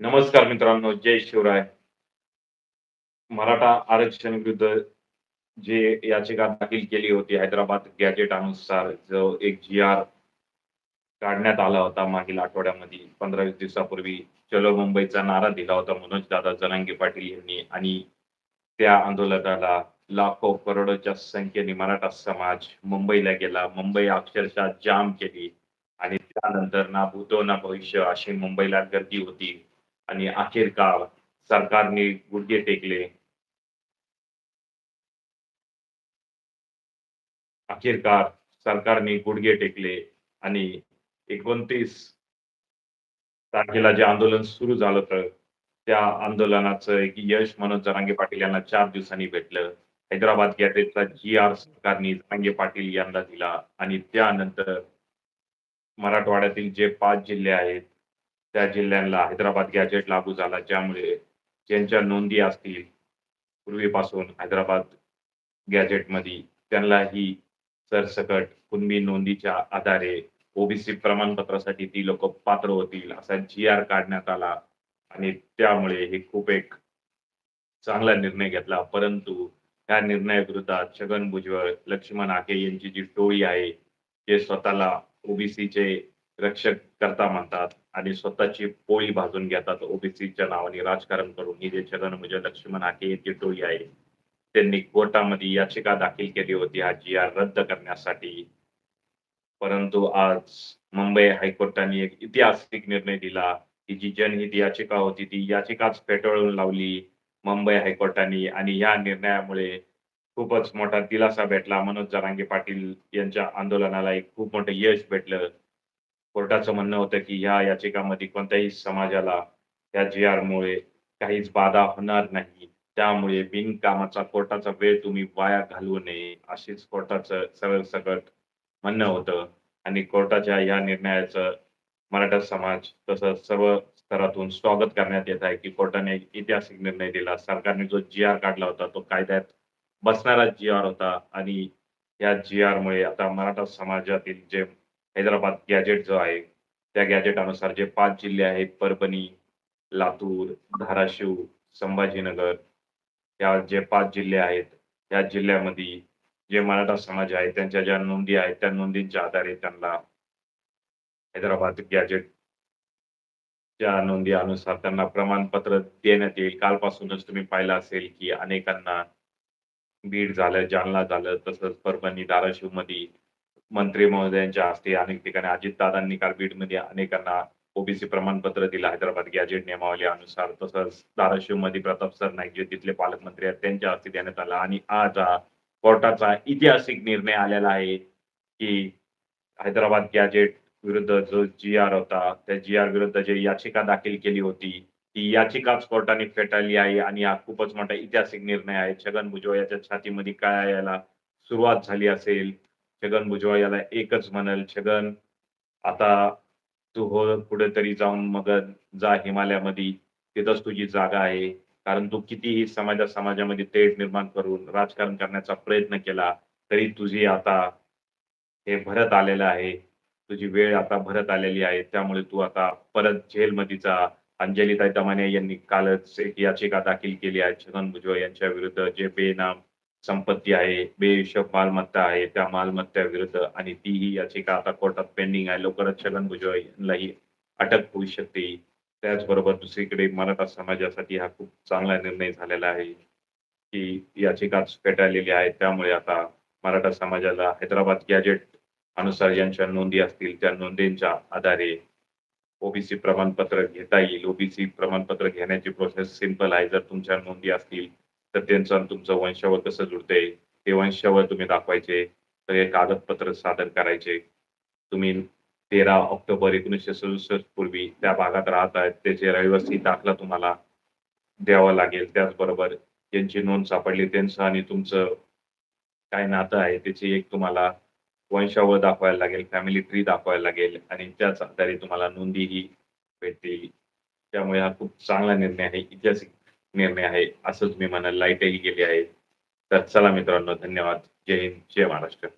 नमस्कार मित्रांनो जय शिवराय. मराठा आरक्षण विरुद्ध जे याचिका दाखल केली होती हैदराबाद गॅजेट अनुसार जो एक जी आर काढण्यात आला होता मागील आठवड्यामध्ये पंधरा वीस दिवसापूर्वी चलो मुंबईचा नारा दिला होता मनोज दादा जनांगे पाटील यांनी आणि त्या आंदोलनाला लाखो करोडोच्या संख्येने मराठा समाज मुंबईला गेला. मुंबई अक्षरशः जाम केली आणि त्यानंतर ना भूतो ना भविष्य अशी मुंबईला गर्दी होती. आणि अखेरकार सरकारने गुडघे टेकले. अखेरकार सरकारने गुडघे टेकले आणि एकोणतीस तारखेला जे आंदोलन सुरू झालं होतं त्या आंदोलनाचं एक यश मनोज जरांगे पाटील यांना चार दिवसांनी भेटलं. हैदराबाद गॅजेटचा जी आर सरकारने जरांगे पाटील यांना दिला आणि त्यानंतर मराठवाड्यातील जे पाच जिल्हे आहेत त्या जिल्ह्यांना हैदराबाद गॅजेट लागू झाला ज्यामुळे ज्यांच्या नोंदी असतील पूर्वीपासून हैदराबाद गॅजेटमध्ये त्यांनाही सरसकट कुणबी नोंदीच्या आधारे ओबीसी प्रमाणपत्रासाठी ती लोक पात्र होतील असा जी आर काढण्यात आला आणि त्यामुळे हे खूप एक चांगला निर्णय घेतला. परंतु त्या निर्णयाविरोधात छगन भुजबळ लक्ष्मण आके यांची जी टोळी आहे ते स्वतःला ओबीसीचे रक्षक करता म्हणतात आणि स्वतःची पोळी भाजून घेतात. ओबीसीच्या नावाने राजकारण करून ही जे छगन म्हणजे लक्ष्मण आके यांची टोळी आहे. त्यांनी कोर्टामध्ये याचिका दाखल केली होती. हा जी आर रद्द करण्यासाठी. परंतु आज मुंबई हायकोर्टाने एक ऐतिहासिक निर्णय दिला की जी जनहित याचिका होती ती याचिकाच फेटाळून लावली मुंबई हायकोर्टाने. आणि या निर्णयामुळे खूपच मोठा दिलासा भेटला. मनोज जरांगे पाटील यांच्या आंदोलनाला एक खूप मोठं यश भेटलं. कोर्टाचं म्हणणं होतं की ह्या याचिकामध्ये कोणत्याही समाजाला या जी आर मुळे काहीच बाधा होणार नाही. त्यामुळे बिनकामाचा कोर्टाचा वेळ तुम्ही वाया घालवू नये अशीच कोर्टाचं सरळ सकट म्हणणं होतं. आणि कोर्टाच्या या निर्णयाचं मराठा समाज तसंच सर्व स्तरातून स्वागत करण्यात येत आहे की कोर्टाने ऐतिहासिक निर्णय दिला. सरकारने जो जी आर काढला होता तो कायद्यात बसणारा जी आर होता. आणि या जी आर मुळे आता मराठा समाजातील जे हैदराबाद गॅजेट जो आहे त्या गॅजेट अनुसार जे पाच जिल्हे आहेत परभणी लातूर धाराशिव संभाजीनगर या जे पाच जिल्हे आहेत या जिल्ह्यामध्ये जे मराठा समाज आहे त्यांच्या ज्या नोंदी आहेत त्या नोंदींच्या आधारे त्यांना हैदराबाद गॅजेट च्या नोंदी अनुसार त्यांना प्रमाणपत्र देण्यात येईल. कालपासूनच तुम्ही पाहिलं असेल की अनेकांना बीड झालं जालना झालं तसंच परभणी धाराशिवमध्ये मंत्री महोदयांच्या हस्ते अनेक ठिकाणी अजितदादांनी काल बीडमध्ये अनेकांना ओबीसी प्रमाणपत्र दिलं. हैदराबाद गॅजेट नियमावली अनुसार तसंच धाराशिवमध्ये प्रताप सर नाईक जे तिथले पालकमंत्री आहेत त्यांच्या हस्ते देण्यात आला. आणि आज हा कोर्टाचा ऐतिहासिक निर्णय आलेला आहे की हैदराबाद गॅजेट विरुद्ध जो जी आर होता त्या जी आर विरुद्ध जे याचिका दाखल केली होती ती याचिकाच कोर्टाने फेटाळली आहे. आणि हा खूपच मोठा ऐतिहासिक निर्णय आहे. छगन भुजबळ याच्या छातीमध्ये काय यायला सुरुवात झाली असेल छगन भुजबळ याला एकच म्हणेल छगन आता तू हो कुठेतरी जाऊन मग जा हिमालयामध्ये तिथंच तुझी जागा आहे. कारण तू कितीही समाजा समाजामध्ये तेढ निर्माण करून राजकारण करण्याचा प्रयत्न केला तरी तुझी आता हे भरत आलेलं आहे. तुझी वेळ आता भरत आलेली आहे. त्यामुळे तू आता परत जेलमध्ये जा. अंजलीताई दमाने यांनी कालच एक याचिका दाखल केली आहे. छगन भुजबळ यांच्या विरुद्ध जे बेनाम संपत्ती आहे बेहिशोब मालमत्ता आहे त्या मालमत्त्या विरुद्ध आणि तीही याचिका आता कोर्टात पेंडिंग आहे. लवकरच छगन भुजबळ यांनाही अटक होऊ शकते. त्याचबरोबर दुसरीकडे मराठा समाजासाठी हा खूप चांगला निर्णय झालेला आहे की याचिका फेटाळलेली आहे. त्यामुळे आता मराठा समाजाला हैदराबाद गॅजेट अनुसार ज्यांच्या नोंदी असतील त्या नोंदींच्या आधारे ओबीसी प्रमाणपत्र घेता येईल. ओबीसी प्रमाणपत्र घेण्याची प्रोसेस सिंपल आहे. जर तुमच्या नोंदी असतील तर त्यांचं आणि तुमचं वंशावळ कसं जुळते ते वंशावळ तुम्ही दाखवायचे. सगळे कागदपत्र सादर करायचे. तुम्ही तेरा ऑक्टोबर एकोणीसशे सदुसष्ट पूर्वी त्या भागात राहत आहेत त्याचे रहिवासी दाखला तुम्हाला द्यावा लागेल. त्याचबरोबर ज्यांची नोंद सापडली त्यांचं आणि तुमचं काय नातं आहे त्याची एक तुम्हाला वंशावळ दाखवायला लागेल फॅमिली ट्री दाखवायला लागेल आणि त्याच आधारे तुम्हाला नोंदीही भेटतील. त्यामुळे हा खूप चांगला निर्णय आहे. ऐतिहासिक निर्णय आहे असं तुम्ही म्हणाल लाईटही गेली आहे. तर चला मित्रांनो धन्यवाद. जय हिंद जय महाराष्ट्र.